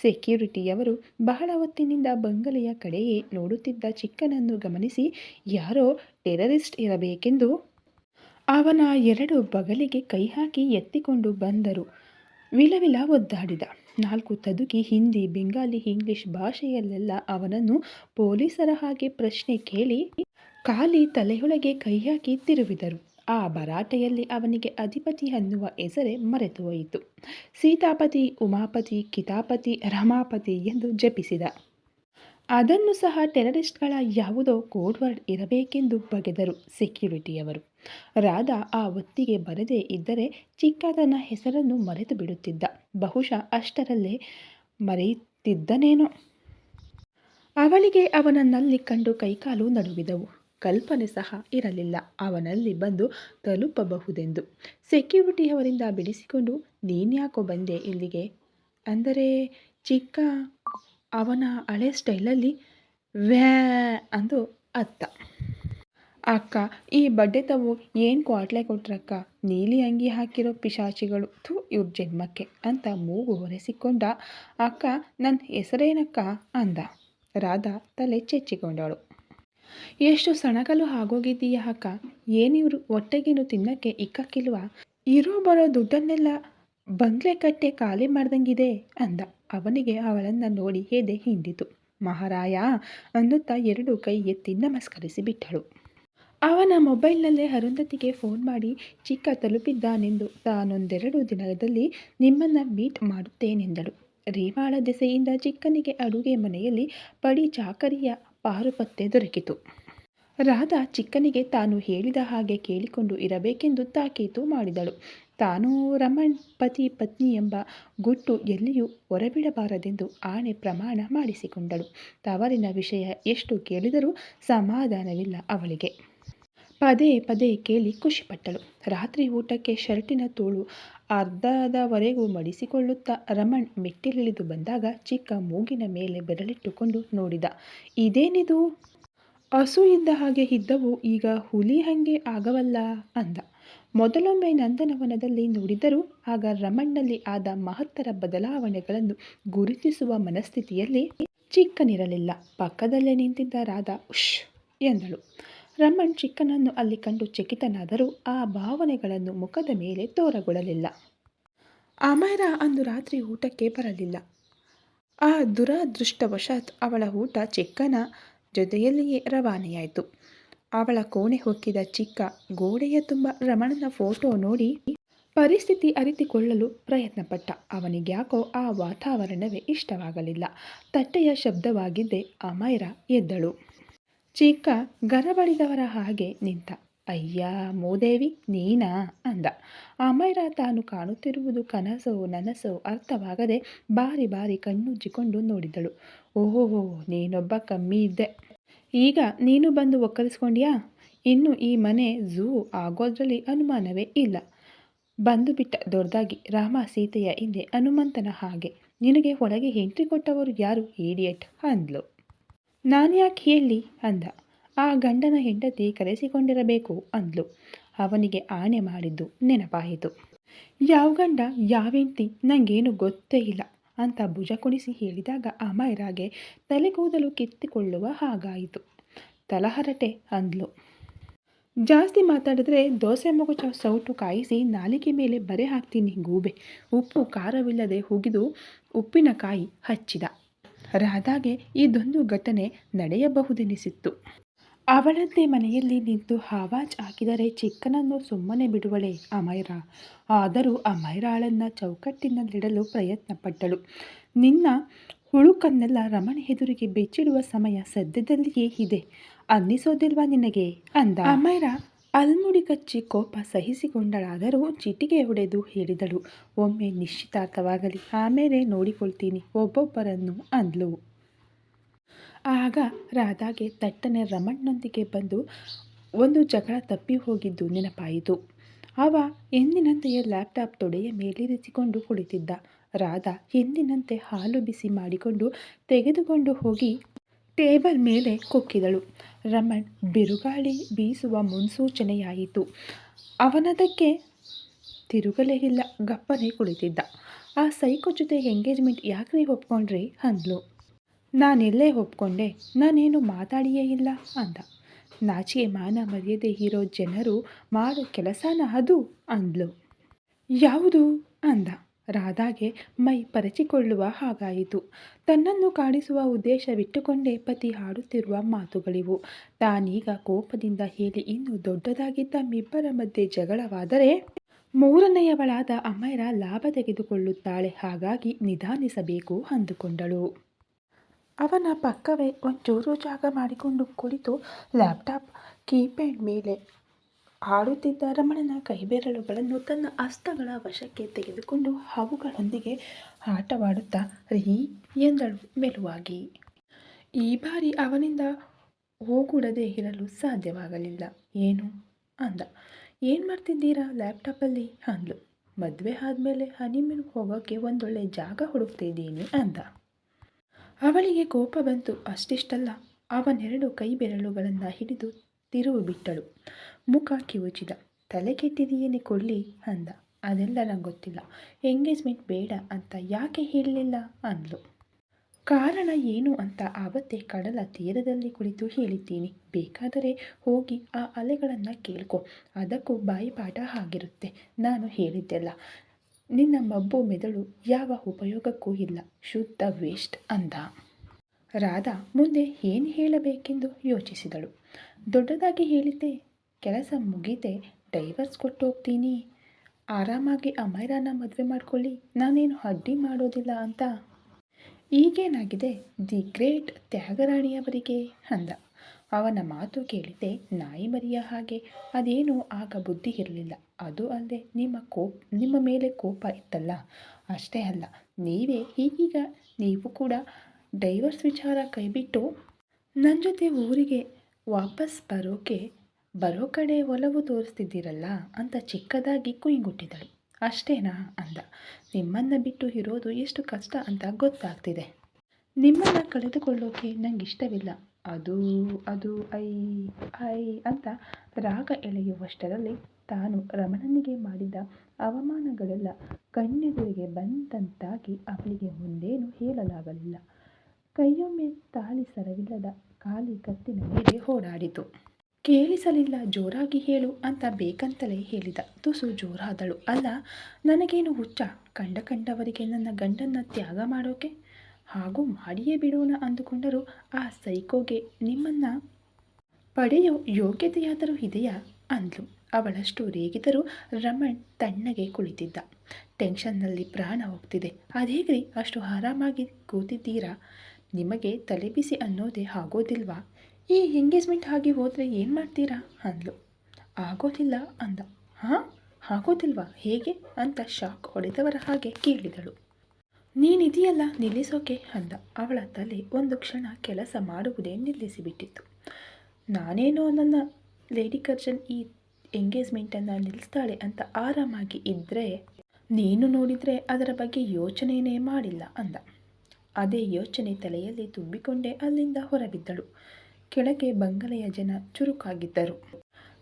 ಸೆಕ್ಯೂರಿಟಿಯವರು ಬಹಳ ಹೊತ್ತಿನಿಂದ ಬಂಗಲೆಯ ಕಡೆಯೇ ನೋಡುತ್ತಿದ್ದ ಚಿಕ್ಕನನ್ನು ಗಮನಿಸಿ, ಯಾರೋ ಟೆರರಿಸ್ಟ್ ಇರಬೇಕೆಂದು? ಅವನ ಎರಡು ಬಗಲಿಗೆ ಕೈ ಹಾಕಿ ಎತ್ತಿಕೊಂಡು ಬಂದರು. ವಿಲವಿಲ ಒದ್ದಾಡಿದ. ನಾಲ್ಕು ತದುಕಿ ಹಿಂದಿ, ಬೆಂಗಾಲಿ, ಇಂಗ್ಲಿಷ್ ಭಾಷೆಯಲ್ಲೆಲ್ಲ ಅವನನ್ನು ಪೊಲೀಸರ ಹಾಗೆ ಪ್ರಶ್ನೆ ಕೇಳಿ ಖಾಲಿ ತಲೆಯೊಳಗೆ ಕೈ ಹಾಕಿ ತಿರುವಿದರು. ಆ ಭರಾಟೆಯಲ್ಲಿ ಅವನಿಗೆ ಅಧಿಪತಿ ಅನ್ನುವ ಹೆಸರೇ ಮರೆತು ಹೋಯಿತು. ಸೀತಾಪತಿ, ಉಮಾಪತಿ, ಕಿತಾಪತಿ, ರಮಾಪತಿ ಎಂದು ಜಪಿಸಿದ. ಅದನ್ನು ಸಹ ಟೆರರಿಸ್ಟ್ಗಳ ಯಾವುದೋ ಕೋಡ್ ವರ್ಡ್ ಇರಬೇಕೆಂದು ಬಗೆದರು ಸೆಕ್ಯುರಿಟಿಯವರು. ರಾಧಾ ಆ ಒತ್ತಿಗೆ ಬರದೇ ಇದ್ದರೆ ಚಿಕ್ಕದನ ಹೆಸರನ್ನು ಮರೆತು ಬಿಡುತ್ತಿದ್ದ. ಬಹುಶಃ ಅಷ್ಟರಲ್ಲೇ ಮರೆಯುತ್ತಿದ್ದನೇನೋ. ಅವಳಿಗೆ ಅವನನ್ನಲ್ಲಿ ಕಂಡು ಕೈಕಾಲು ನಡುವಿದವು. ಕಲ್ಪನೆ ಸಹ ಇರಲಿಲ್ಲ. ಅವನಲ್ಲಿ ಬಂದು ತಲುಪಬಹುದೆಂದು. ಸೆಕ್ಯೂರಿಟಿಯವರಿಂದ ಬಿಡಿಸಿಕೊಂಡು ನೀನ್ಯಾಕೋ ಬಂದೆ ಇಲ್ಲಿಗೆ? ಅಂದರೆ ಚಿಕ್ಕ ಅವನ ಹಳೆ ಸ್ಟೈಲಲ್ಲಿ ವ್ಯಾ ಅಂದು ಅತ್ತ ಅಕ್ಕ, ಈ ಬಡ್ಡೆ ತವು ಏನು ಕ್ವಾಟ್ಲೆ ಕೊಟ್ರಕ್ಕ? ನೀಲಿ ಅಂಗಿ ಹಾಕಿರೋ ಪಿಶಾಚಿಗಳು. ಥೂ, ಇವ್ರ ಜನ್ಮಕ್ಕೆ ಅಂತ ಮೂಗು ಒರೆಸಿಕೊಂಡ ಅಕ್ಕ ನನ್ನ ಹೆಸರೇನಕ್ಕ? ಅಂದ. ರಾಧಾ ತಲೆ ಚೆಚ್ಚಿಕೊಂಡಳು ಎಷ್ಟು ಸಣಗಲು ಆಗೋಗಿದ್ದೀಯ ಅಕ್ಕ? ಏನಿವ್ರು ಹೊಟ್ಟೆಗೇನು ತಿನ್ನಕ್ಕೆ ಇಕ್ಕಕ್ಕಿಲ್ವ ಇರೋ ಬರೋ ದುಡ್ಡನ್ನೆಲ್ಲ ಬಂಗ್ಲೆ ಕಟ್ಟೆ ಖಾಲಿ ಮಾಡ್ದಂಗಿದೆ ಅಂದ. ಅವನಿಗೆ ಅವಳನ್ನು ನೋಡಿ ಎದೆ ಹಿಂಡಿತು. ಮಹಾರಾಯ ಅನ್ನುತ್ತಾ ಎರಡು ಕೈ ಎತ್ತಿ ನಮಸ್ಕರಿಸಿ ಬಿಟ್ಟಳು. ಅವನ ಮೊಬೈಲ್ನಲ್ಲೇ ಅರುಂಧತಿಗೆ ಫೋನ್ ಮಾಡಿ, ಚಿಕ್ಕ ತಲುಪಿದ್ದಾನೆಂದು ತಾನೊಂದೆರಡು ದಿನದಲ್ಲಿ ನಿಮ್ಮನ್ನು ಮೀಟ್ ಮಾಡುತ್ತೇನೆಂದಳು. ರೀವಾಳ ದೆಸೆಯಿಂದ ಚಿಕ್ಕನಿಗೆ ಅಡುಗೆ ಮನೆಯಲ್ಲಿ ಪಡಿ ಚಾಕರಿಯ ಪಾರುಪತ್ತೆ ದೊರಕಿತು. ರಾಧಾ ಚಿಕ್ಕನಿಗೆ ತಾನು ಹೇಳಿದ ಹಾಗೆ ಕೇಳಿಕೊಂಡು ಇರಬೇಕೆಂದು ತಾಕೀತು ಮಾಡಿದಳು. ತಾನು ರಮಣ್ ಪತಿ ಪತ್ನಿ ಎಂಬ ಗುಟ್ಟು ಎಲ್ಲಿಯೂ ಹೊರಬಿಡಬಾರದೆಂದು ಆಣೆ ಪ್ರಮಾಣ ಮಾಡಿಸಿಕೊಂಡಳು. ತವರಿನ ವಿಷಯ ಎಷ್ಟು ಕೇಳಿದರೂ ಸಮಾಧಾನವಿಲ್ಲ ಅವಳಿಗೆ. ಪದೇ ಪದೇ ಕೇಳಿ ಖುಷಿಪಟ್ಟಳು. ರಾತ್ರಿ ಊಟಕ್ಕೆ ಶರ್ಟಿನ ತೋಳು ಅರ್ಧದವರೆಗೂ ಮಡಿಸಿಕೊಳ್ಳುತ್ತಾ ರಮಣ್ ಮೆಟ್ಟಿಲಿಳಿದು ಬಂದಾಗ ಚಿಕ್ಕ ಮೂಗಿನ ಮೇಲೆ ಬೆರಳಿಟ್ಟುಕೊಂಡು ನೋಡಿದ, ಇದೇನಿದು? ಹಸು ಇದ್ದ ಹಾಗೆ ಇದ್ದವು, ಈಗ ಹುಲಿ ಹಂಗೆ ಆಗವಲ್ಲ? ಅಂದ. ಮೊದಲೊಮ್ಮೆ ನಂದನವನದಲ್ಲಿ ನೋಡಿದರೂ ಆಗ ರಮಣ್ಣಲ್ಲಿ ಆದ ಮಹತ್ತರ ಬದಲಾವಣೆಗಳನ್ನು ಗುರುತಿಸುವ ಮನಸ್ಥಿತಿಯಲ್ಲಿ ಚಿಕ್ಕನಿರಲಿಲ್ಲ. ಪಕ್ಕದಲ್ಲೇ ನಿಂತಿದ್ದ ರಾಧಾ ಉಶ್ ಎಂದಳು. ರಮಣ್ ಚಿಕ್ಕನನ್ನು ಅಲ್ಲಿ ಕಂಡು ಚಕಿತನಾದರೂ ಆ ಭಾವನೆಗಳನ್ನು ಮುಖದ ಮೇಲೆ ತೋರಗೊಳ್ಳಲಿಲ್ಲ. ಅಮೈರಾ ಅಂದು ರಾತ್ರಿ ಊಟಕ್ಕೆ ಬರಲಿಲ್ಲ. ಆ ದುರಾದೃಷ್ಟವಶಾತ್ ಅವಳ ಊಟ ಚಿಕ್ಕನ ಜೊತೆಯಲ್ಲಿಯೇ ರವಾನೆಯಾಯಿತು. ಅವಳ ಕೋಣೆ ಹೊಕ್ಕಿದ ಚಿಕ್ಕ ಗೋಡೆಯ ತುಂಬ ರಮಣನ ಫೋಟೋ ನೋಡಿ ಪರಿಸ್ಥಿತಿ ಅರಿತುಕೊಳ್ಳಲು ಪ್ರಯತ್ನಪಟ್ಟ. ಅವನಿಗ್ಯಾಕೋ ಆ ವಾತಾವರಣವೇ ಇಷ್ಟವಾಗಲಿಲ್ಲ. ತಟ್ಟೆಯ ಶಬ್ದವಾಗಿದ್ದೇ ಅಮೈರಾ ಎದ್ದಳು. ಚಿಕ್ಕ ಗರಬಡಿದವರ ಹಾಗೆ ನಿಂತ. ಅಯ್ಯ, ಮೋದೇವಿ, ನೀನಾ ಅಂದ. ಅಮೈರ ತಾನು ಕಾಣುತ್ತಿರುವುದು ಕನಸೋ ನನಸೋ ಅರ್ಥವಾಗದೆ ಬಾರಿ ಬಾರಿ ಕಣ್ಣುಜ್ಜಿಕೊಂಡು ನೋಡಿದಳು. ಓಹೋ, ನೀನೊಬ್ಬ ಕಮ್ಮಿ ಇದ್ದೆ. ಈಗ ನೀನು ಬಂದು ಒಕ್ಕಲಿಸ್ಕೊಂಡ್ಯಾ? ಇನ್ನು ಈ ಮನೆ ಝೂ ಆಗೋದ್ರಲ್ಲಿ ಅನುಮಾನವೇ ಇಲ್ಲ. ಬಂದು ಬಿಟ್ಟ ದೊಡ್ಡದಾಗಿ ರಾಮ ಸೀತೆಯ ಹಿಂದೆ ಹನುಮಂತನ ಹಾಗೆ. ನಿನಗೆ ಒಳಗೆ ಎಂಟ್ರಿ ಕೊಟ್ಟವರು ಯಾರು? ಈಡಿಯಟ್ ಅಂದ್ಲು. ನಾನ್ಯಾಕೆ ಹೇಳಿ ಅಂದ. ಆ ಗಂಡನ ಹೆಂಡತಿ ಕರೆಸಿಕೊಂಡಿರಬೇಕು ಅಂದ್ಲು. ಅವನಿಗೆ ಆಣೆ ಮಾಡಿದ್ದು ನೆನಪಾಯಿತು. ಯಾವ ಗಂಡ, ಯಾವೆಂತಿ? ನನಗೇನು ಗೊತ್ತೇ ಇಲ್ಲ ಅಂತ ಭುಜ ಕುಣಿಸಿ ಹೇಳಿದಾಗ ಅಮಾಯರಾಗೆ ತಲೆ ಕೂದಲು ಕಿತ್ತಿಕೊಳ್ಳುವ ಹಾಗಾಯಿತು. ತಲಹರಟೆ ಅಂದ್ಲು. ಜಾಸ್ತಿ ಮಾತಾಡಿದ್ರೆ ದೋಸೆ ಮಗುಚ ಸೌಟು ಕಾಯಿಸಿ ನಾಲಿಗೆ ಮೇಲೆ ಬರೆ ಹಾಕ್ತೀನಿ ಗೂಬೆ. ಉಪ್ಪು, ಖಾರವಿಲ್ಲದೆ ಹುಗಿದು ಉಪ್ಪಿನಕಾಯಿ ಹಚ್ಚಿದ. ರಾಧಾಗೆ ಇದೊಂದು ಘಟನೆ ನಡೆಯಬಹುದೆನಿಸಿತ್ತು. ಅವಳದ್ದೇ ಮನೆಯಲ್ಲಿ ನಿಂತು ಆವಾಜ್ ಹಾಕಿದರೆ ಚಿಕ್ಕನನ್ನು ಸುಮ್ಮನೆ ಬಿಡುವಳೆ ಅಮೈರಾ. ಆದರೂ ಅಮೈರಾಳನ್ನು ಚೌಕಟ್ಟಿನಲ್ಲಿಡಲು ಪ್ರಯತ್ನಪಟ್ಟಳು. ನಿನ್ನ ಹುಳುಕನ್ನೆಲ್ಲ ರಮಣ ಎದುರಿಗೆ ಬೆಚ್ಚಿಡುವ ಸಮಯ ಸದ್ಯದಲ್ಲಿಯೇ ಇದೆ. ಅನ್ನಿಸೋದಿಲ್ವಾ ನಿನಗೆ? ಅಂದ. ಅಮೈರಾ ಅಲ್ಮುಡಿ ಕಚ್ಚಿ ಕೋಪ ಸಹಿಸಿಕೊಂಡಳಾದರೂ ಚಿಟಿಗೆ ಹೊಡೆದು ಹೇಳಿದಳು. ಒಮ್ಮೆ ನಿಶ್ಚಿತಾರ್ಥವಾಗಲಿ, ಆಮೇಲೆ ನೋಡಿಕೊಳ್ತೀನಿ, ಒಬ್ಬೊಬ್ಬರನ್ನು ಅಂದ್ಲು. ಆಗ ರಾಧಾಗೆ ತಟ್ಟನೆ ರಮಣ್ಣನೊಂದಿಗೆ ಬಂದು ಒಂದು ಜಗಳ ತಪ್ಪಿ ಹೋಗಿದ್ದು ನೆನಪಾಯಿತು. ಅವ ಎಂದಿನಂತೆಯೇ ಲ್ಯಾಪ್ಟಾಪ್ ತೊಡೆಯ ಮೇಲಿರಿಸಿಕೊಂಡು ಕುಳಿತಿದ್ದ. ರಾಧಾ ಎಂದಿನಂತೆ ಹಾಲು ಬಿಸಿ ಮಾಡಿಕೊಂಡು ತೆಗೆದುಕೊಂಡು ಹೋಗಿ ಟೇಬಲ್ ಮೇಲೆ ಕುಕ್ಕಿದಳು. ರಮಣ್ ಬಿರುಗಾಳಿ ಬೀಸುವ ಮುನ್ಸೂಚನೆಯಾಯಿತು. ಅವನದಕ್ಕೆ ತಿರುಗಲೇ ಇಲ್ಲ. ಗಪ್ಪನೆ ಕುಳಿತಿದ್ದ. ಆ ಸೈಕೋ ಜೊತೆ ಎಂಗೇಜ್ಮೆಂಟ್ ಯಾಕ್ರಿ ಒಪ್ಕೊಂಡ್ರಿ? ಅಂದ್ಲು. ನಾನೆಲ್ಲೇ ಒಪ್ಕೊಂಡೆ. ನಾನೇನು ಮಾತಾಡಿಯೇ ಇಲ್ಲ ಅಂದ. ನಾಚಿಗೆ ಮಾನ ಮರ್ಯಾದೆ ಇರೋ ಜನರು ಮಾಡೋ ಕೆಲಸನ ಅದು ಅಂದ್ಲು. ಯಾವುದು? ಅಂದ. ರಾಧಾಗೆ ಮೈ ಪರಚಿಕೊಳ್ಳುವ ಹಾಗಾಯಿತು. ತನ್ನನ್ನು ಕಾಣಿಸುವ ಉದ್ದೇಶವಿಟ್ಟುಕೊಂಡೇ ಪತಿ ಹಾಡುತ್ತಿರುವ ಮಾತುಗಳಿವು. ತಾನೀಗ ಕೋಪದಿಂದ ಹೇಳಿ ಇನ್ನೂ ದೊಡ್ಡದಾಗಿ ತಮ್ಮಿಬ್ಬರ ಮಧ್ಯೆ ಜಗಳವಾದರೆ ಮೂರನೆಯವಳಾದ ಅಮೈರ ಲಾಭ ತೆಗೆದುಕೊಳ್ಳುತ್ತಾಳೆ. ಹಾಗಾಗಿ ನಿಧಾನಿಸಬೇಕು ಅಂದುಕೊಂಡಳು. ಅವನ ಪಕ್ಕವೇ ಒಂಚೂರು ಜಾಗ ಮಾಡಿಕೊಂಡು ಕುಳಿತು ಲ್ಯಾಪ್ಟಾಪ್, ಕೀಪ್ಯಾಡ್ ಮೇಲೆ ಆಡುತ್ತಿದ್ದ ರಮಣನ ಕೈಬೆರಳುಗಳನ್ನು ತನ್ನ ಹಸ್ತಗಳ ವಶಕ್ಕೆ ತೆಗೆದುಕೊಂಡು ಅವುಗಳೊಂದಿಗೆ ಆಟವಾಡುತ್ತಾ, ರೀ ಎಂದಳು ಮೆಲುವಾಗಿ. ಈ ಬಾರಿ ಅವನಿಂದ ಹೋಗೂಡದೆ ಇರಲು ಸಾಧ್ಯವಾಗಲಿಲ್ಲ. ಏನು? ಅಂದ. ಏನು ಮಾಡ್ತಿದ್ದೀರಾ? ಲ್ಯಾಪ್ಟಾಪಲ್ಲಿ, ಅಂದ್ಲು. ಮದುವೆ ಆದಮೇಲೆ ಹನಿಮೂನ್ ಹೋಗೋಕ್ಕೆ ಒಂದೊಳ್ಳೆ ಜಾಗ ಹುಡುಕ್ತಿದ್ದೀನಿ, ಅಂದ. ಅವಳಿಗೆ ಕೋಪ ಬಂತು. ಅಷ್ಟಿಷ್ಟಲ್ಲ, ಅವನೆರಡು ಕೈ ಬೆರಳುಗಳನ್ನು ಹಿಡಿದು ತಿರುವು ಬಿಟ್ಟಳು. ಮುಖ ಕಿವುಚಿದ. ತಲೆ ಕೆಟ್ಟಿದೆಯೇನೆ ಕೊಳ್ಳಿ ಅಂದ. ಅದೆಲ್ಲ ನಂಗೆ ಗೊತ್ತಿಲ್ಲ. ಎಂಗೇಜ್ಮೆಂಟ್ ಬೇಡ ಅಂತ ಯಾಕೆ ಹೇಳಲಿಲ್ಲ ಅಂದ್ಲು. ಕಾರಣ ಏನು ಅಂತ ಆವತ್ತೇ ಕಡಲ ತೀರದಲ್ಲಿ ಕುಳಿತು ಹೇಳಿದ್ದೀನಿ. ಬೇಕಾದರೆ ಹೋಗಿ ಆ ಅಲೆಗಳನ್ನು ಕೇಳ್ಕೊ. ಅದಕ್ಕೂ ಬಾಯಿಪಾಠ ಆಗಿರುತ್ತೆ. ನಾನು ಹೇಳಿದ್ದೆಲ್ಲ. ನಿನ್ನ ಮಬ್ಬು ಮೆದಳು ಯಾವ ಉಪಯೋಗಕ್ಕೂ ಇಲ್ಲ. ಶುದ್ಧ ವೇಸ್ಟ್ ಅಂದ. ರಾಧಾ ಮುಂದೆ ಏನು ಹೇಳಬೇಕೆಂದು ಯೋಚಿಸಿದಳು. ದೊಡ್ಡದಾಗಿ ಹೇಳಿದ್ದೆ ಕೆಲಸ ಮುಗಿದೆ, ಡೈವರ್ಸ್ ಕೊಟ್ಟು ಹೋಗ್ತೀನಿ ಆರಾಮಾಗಿ ಅಮೈರಾನ ಮದುವೆ ಮಾಡ್ಕೊಳ್ಳಿ, ನಾನೇನು ಅಡ್ಡಿ ಮಾಡೋದಿಲ್ಲ ಅಂತ. ಈಗೇನಾಗಿದೆ? ದಿ ಗ್ರೇಟ್ ತ್ಯಾಗರಾಣಿಯವರಿಗೆ ಅಂದ. ಅವನ ಮಾತು ಕೇಳಿದೆ ನಾಯಿ ಮರಿಯ ಹಾಗೆ. ಅದೇನೂ ಆಗ ಬುದ್ಧಿ ಇರಲಿಲ್ಲ. ಅದು ಅಲ್ಲದೆ ನಿಮ್ಮ ಕೋಪ, ನಿಮ್ಮ ಮೇಲೆ ಕೋಪ ಇತ್ತಲ್ಲ? ಅಷ್ಟೇ ಅಲ್ಲ. ನೀವೇ ಈಗೀಗ ನೀವು ಕೂಡ ಡೈವರ್ಸ್ ವಿಚಾರ ಕೈಬಿಟ್ಟು ನನ್ನ ಜೊತೆ ಊರಿಗೆ ವಾಪಸ್ ಬರೋಕೆ ಬರೋ ಕಡೆ ಒಲವು ತೋರಿಸ್ತಿದ್ದೀರಲ್ಲ ಅಂತ ಚಿಕ್ಕದಾಗಿ ಕುಯ್ಗುಟ್ಟಿದಳು ಅಷ್ಟೇನಾ ಅಂದ. ನಿಮ್ಮನ್ನು ಬಿಟ್ಟು ಇರೋದು ಎಷ್ಟು ಕಷ್ಟ ಅಂತ ಗೊತ್ತಾಗ್ತಿದೆ. ನಿಮ್ಮನ್ನು ಕಳೆದುಕೊಳ್ಳೋಕೆ ನಂಗೆ ಇಷ್ಟವಿಲ್ಲ ಅದು ಅದು, ಐ ಐ ಅಂತ ರಾಗ ಎಳೆಯುವಷ್ಟರಲ್ಲಿ ತಾನು ರಮಣನಿಗೆ ಮಾಡಿದ ಅವಮಾನಗಳೆಲ್ಲ ಕಣ್ಣೆದುರಿಗೆ ಬಂದಂತಾಗಿ ಅವಳಿಗೆ ಮುಂದೇನು ಹೇಳಲಾಗಲಿಲ್ಲ. ಕೈಯೊಮ್ಮೆ ತಾಳಿ ಸರವಿಲ್ಲದ ಖಾಲಿ ಕತ್ತಿನ ಮೇಲೆ ಓಡಾಡಿತು. ಕೇಳಿಸಲಿಲ್ಲ. ಜೋರಾಗಿ ಹೇಳು ಅಂತ ಬೇಕಂತಲೇ ಹೇಳಿದ. ತುಸು ಜೋರಾದಳು. ಅಲ್ಲ, ನನಗೇನು ಹುಚ್ಚ? ಕಂಡ ಕಂಡವರಿಗೆ ನನ್ನ ಗಂಡನ್ನ ತ್ಯಾಗ ಮಾಡೋಕೆ? ಹಾಗೂ ಮಾಡಿಯೇ ಬಿಡೋಣ ಅಂದುಕೊಂಡರೂ ಆ ಸೈಕೋಗೆ ನಿಮ್ಮನ್ನ ಪಡೆಯೋ ಯೋಗ್ಯತೆಯಾದರೂ ಇದೆಯಾ? ಅಂದ್ಲು. ಅವಳಷ್ಟು ರೇಗಿದರೂ ರಮಣ್ ತಣ್ಣಗೆ ಕುಳಿತಿದ್ದ. ಟೆನ್ಷನ್ನಲ್ಲಿ ಪ್ರಾಣ ಹೋಗ್ತಿದೆ. ಅದೇಗ್ರಿ, ಅಷ್ಟು ಆರಾಮಾಗಿ ಕೂತಿದ್ದೀರಾ? ನಿಮಗೆ ತಲೆಬಿಸಿ ಅನ್ನೋದೇ ಆಗೋದಿಲ್ವಾ? ಈ ಎಂಗೇಜ್ಮೆಂಟ್ ಆಗಿ ಹೋದರೆ ಏನು ಮಾಡ್ತೀರಾ? ಅಂದ್ಲು. ಆಗೋದಿಲ್ಲ ಅಂದ. ಹಾಂ? ಆಗೋದಿಲ್ವಾ? ಹೇಗೆ? ಅಂತ ಶಾಕ್ ಹೊಡೆದವರ ಹಾಗೆ ಕೇಳಿದಳು. ನೀನಿದೆಯಲ್ಲ, ನಿಲ್ಲಿಸೋಕೆ? ಅಂದ. ಅವಳ ತಲೆ ಒಂದು ಕ್ಷಣ ಕೆಲಸ ಮಾಡುವುದೇ ನಿಲ್ಲಿಸಿಬಿಟ್ಟಿತ್ತು. ನಾನೇನೋ ನನ್ನ ಲೇಡಿ ಕರ್ಜನ್ ಈ ಎಂಗೇಜ್ಮೆಂಟನ್ನು ನಿಲ್ಲಿಸ್ತಾಳೆ ಅಂತ ಆರಾಮಾಗಿ ಇದ್ದರೆ ನೀನು ನೋಡಿದರೆ ಅದರ ಬಗ್ಗೆ ಯೋಚನೆಯೇ ಮಾಡಿಲ್ಲ, ಅಂದ. ಅದೇ ಯೋಚನೆ ತಲೆಯಲ್ಲಿ ತುಂಬಿಕೊಂಡೇ ಅಲ್ಲಿಂದ ಹೊರಬಿದ್ದಳು. ಕೆಳಗೆ ಬಂಗಲೆಯ ಜನ ಚುರುಕಾಗಿದ್ದರು.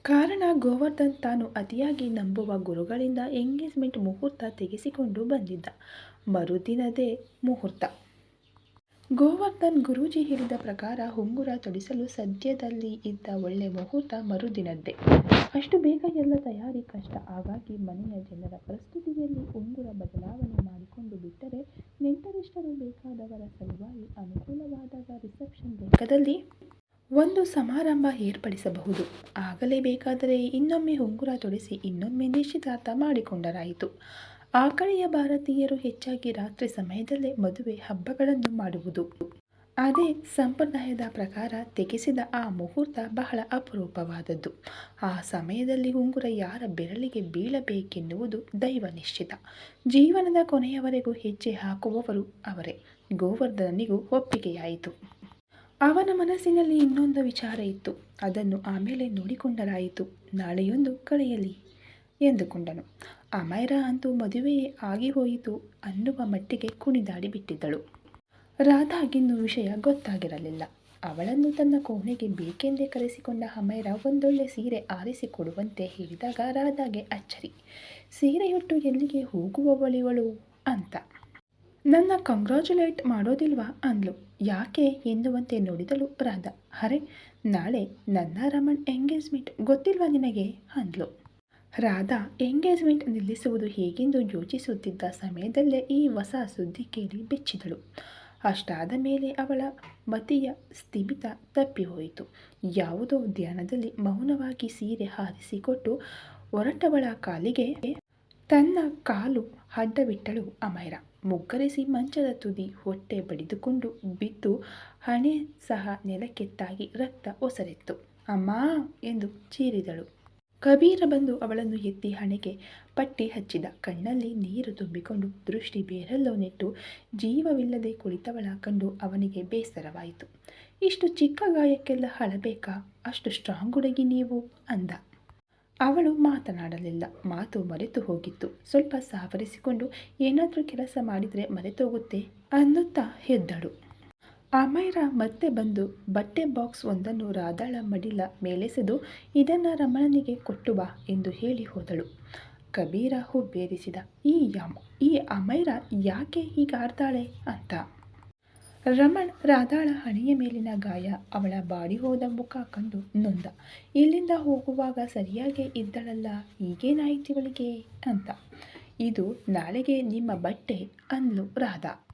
ಕಾರಣ ಗೋವರ್ಧನ್ ತಾನು ಅತಿಯಾಗಿ ನಂಬುವ ಗುರುಗಳಿಂದ ಎಂಗೇಜ್ಮೆಂಟ್ ಮುಹೂರ್ತ ತೆಗೆಸಿಕೊಂಡು ಬಂದಿದ್ದ. ಮರುದಿನದೇ ಮುಹೂರ್ತ. ಗೋವರ್ಧನ್ ಗುರೂಜಿ ಹೇಳಿದ ಪ್ರಕಾರ ಉಂಗುರ ತೊಡಿಸಲು ಸದ್ಯದಲ್ಲಿ ಇದ್ದ ಒಳ್ಳೆ ಮುಹೂರ್ತ ಮರುದಿನದ್ದೇ. ಅಷ್ಟು ಬೇಗ ಎಲ್ಲ ತಯಾರಿ ಕಷ್ಟ. ಹಾಗಾಗಿ ಮನೆಯ ಜನರ ಪರಿಸ್ಥಿತಿಯಲ್ಲಿ ಉಂಗುರ ಬದಲಾವಣೆ ಮಾಡಿಕೊಂಡು ಬಿಟ್ಟರೆ ನೆಂಟರಿಷ್ಟರು ಬೇಕಾದವರ ಸಲುವಾಗಿ ಅನುಕೂಲವಾದಾಗ ರಿಸೆಪ್ಷನ್ ಲೆಕ್ಕದಲ್ಲಿ ಒಂದು ಸಮಾರಂಭ ಏರ್ಪಡಿಸಬಹುದು. ಆಗಲೇಬೇಕಾದರೆ ಇನ್ನೊಮ್ಮೆ ಉಂಗುರ ತೊಡಿಸಿ ಇನ್ನೊಮ್ಮೆ ನಿಶ್ಚಿತಾರ್ಥ ಮಾಡಿಕೊಂಡರಾಯಿತು. ಆ ಕಡೆಯ ಭಾರತೀಯರು ಹೆಚ್ಚಾಗಿ ರಾತ್ರಿ ಸಮಯದಲ್ಲೇ ಮದುವೆ ಹಬ್ಬಗಳನ್ನು ಮಾಡುವುದು. ಅದೇ ಸಂಪ್ರದಾಯದ ಪ್ರಕಾರ ತೆಗೆಸಿದ ಆ ಮುಹೂರ್ತ ಬಹಳ ಅಪರೂಪವಾದದ್ದು. ಆ ಸಮಯದಲ್ಲಿ ಉಂಗುರ ಯಾರ ಬೆರಳಿಗೆ ಬೀಳಬೇಕೆನ್ನುವುದು ದೈವ ನಿಶ್ಚಿತ. ಜೀವನದ ಕೊನೆಯವರೆಗೂ ಹೆಜ್ಜೆ ಹಾಕುವವರು ಅವರೇ. ಗೋವರ್ಧನಿಗೂ ಒಪ್ಪಿಗೆಯಾಯಿತು. ಅವನ ಮನಸ್ಸಿನಲ್ಲಿ ಇನ್ನೊಂದು ವಿಚಾರ ಇತ್ತು. ಅದನ್ನು ಆಮೇಲೆ ನೋಡಿಕೊಂಡರಾಯಿತು. ನಾಳೆಯೊಂದು ಕಳೆಯಲಿ ಎಂದುಕೊಂಡನು. ಅಮೈರ ಅಂತೂ ಮದುವೆಯೇ ಆಗಿ ಹೋಯಿತು ಅನ್ನುವ ಮಟ್ಟಿಗೆ ಕುಣಿದಾಡಿ ಬಿಟ್ಟಿದ್ದಳು. ರಾಧಾಗಿನ್ನು ವಿಷಯ ಗೊತ್ತಾಗಿರಲಿಲ್ಲ. ಅವಳನ್ನು ತನ್ನ ಕೋಣೆಗೆ ಬೇಕೆಂದೇ ಕರೆಸಿಕೊಂಡ ಅಮೈರ ಒಂದೊಳ್ಳೆ ಸೀರೆ ಆರಿಸಿಕೊಡುವಂತೆ ಹೇಳಿದಾಗ ರಾಧಾಗೆ ಅಚ್ಚರಿ. ಸೀರೆಯೊಟ್ಟು ಎಲ್ಲಿಗೆ ಹೋಗುವವಳಿವಳು ಅಂತ. ನನ್ನ ಕಂಗ್ರಾಚುಲೇಟ್ ಮಾಡೋದಿಲ್ವಾ ಅಂದ್ಲು. ಯಾಕೆ ಎನ್ನುವಂತೆ ನೋಡಿದಳು ರಾಧಾ ಅರೆ, ನಾಳೆ ನನ್ನ ರಮಣ್ ಎಂಗೇಜ್ಮೆಂಟ್ ಗೊತ್ತಿಲ್ವಾ ನಿನಗೆ? ಅಂದ್ಲು. ರಾಧಾ, ಎಂಗೇಜ್ಮೆಂಟ್ ನಿಲ್ಲಿಸುವುದು ಹೇಗೆಂದು ಯೋಚಿಸುತ್ತಿದ್ದ ಸಮಯದಲ್ಲೇ ಈ ಹೊಸ ಸುದ್ದಿ ಕೇಳಿ ಬೆಚ್ಚಿದಳು. ಅಷ್ಟಾದ ಮೇಲೆ ಅವಳ ಮತಿಯ ಸ್ಥಿಮಿತ ತಪ್ಪಿಹೋಯಿತು. ಯಾವುದೋ ಧ್ಯಾನದಲ್ಲಿ ಮೌನವಾಗಿ ಸೀರೆ ಹಾರಿಸಿಕೊಟ್ಟು ಹೊರಟವಳ ಕಾಲಿಗೆ ತನ್ನ ಕಾಲು ಅಡ್ಡವಿಟ್ಟಳು ಅಮೈರ. ಮುಗ್ಗರಿಸಿ ಮಂಚದ ತುದಿ ಹೊಟ್ಟೆ ಬಡಿದುಕೊಂಡು ಬಿದ್ದು ಹಣೆ ಸಹ ನೆಲಕ್ಕೆತ್ತಾಗಿ ರಕ್ತ ಒಸರಿತ್ತು. ಅಮ್ಮ ಎಂದು ಚೀರಿದಳು. ಕಬೀರ ಬಂದು ಅವಳನ್ನು ಎತ್ತಿ ಹಣೆಗೆ ಪಟ್ಟಿ ಹಚ್ಚಿದ. ಕಣ್ಣಲ್ಲಿ ನೀರು ತುಂಬಿಕೊಂಡು ದೃಷ್ಟಿ ಬೇರೆಲ್ಲೋ ನೆಟ್ಟು ಜೀವವಿಲ್ಲದೆ ಕುಳಿತವಳ ಕಂಡು ಅವನಿಗೆ ಬೇಸರವಾಯಿತು. ಇಷ್ಟು ಚಿಕ್ಕ ಗಾಯಕ್ಕೆಲ್ಲ ಹಳಬೇಕಾ ಅಷ್ಟು ಸ್ಟ್ರಾಂಗ್ ಹುಡುಗಿ ನೀವು? ಅಂದ. ಅವಳು ಮಾತನಾಡಲಿಲ್ಲ. ಮಾತು ಮರೆತು ಹೋಗಿತ್ತು. ಸ್ವಲ್ಪ ಸಾವರಿಸಿಕೊಂಡು ಏನಾದರೂ ಕೆಲಸ ಮಾಡಿದರೆ ಮರೆತೋಗುತ್ತೆ ಅನ್ನುತ್ತಾ ಎದ್ದಳು ಅಮೈರ ಮತ್ತೆ ಬಂದು ಬಟ್ಟೆ ಬಾಕ್ಸ್ ಒಂದನ್ನು ರಾಧಾಳ ಮಡಿಲ ಮೇಲೆಸೆದು ಇದನ್ನು ರಮಣನಿಗೆ ಕೊಟ್ಟು ಬಾ ಎಂದು ಹೇಳಿ ಹೋದಳು. ಕಬೀರ ಹುಬ್ಬೇರಿಸಿದ, ಈ ಯಾಮ್, ಈ ಅಮೈರ ಯಾಕೆ ಹೀಗಾಡ್ತಾಳೆ ಅಂತ. ರಮಣ್ ರಾಧಾಳ ಹಣೆಯ ಮೇಲಿನ ಗಾಯ ಅವಳ ಬಾಡಿ ಹೋದ ಮುಖ ಕಂಡು ನೊಂದ. ಇಲ್ಲಿಂದ ಹೋಗುವಾಗ ಸರಿಯಾಗೇ ಇದ್ದಳಲ್ಲ ಈಗೇನಾಯ್ತಿವಳಿಗೆ ಅಂತ. ಇದು ನಾಳೆಗೆ ನಿಮ್ಮ ಬಟ್ಟೆ, ಅಂದ್ಲು ರಾಧಾ.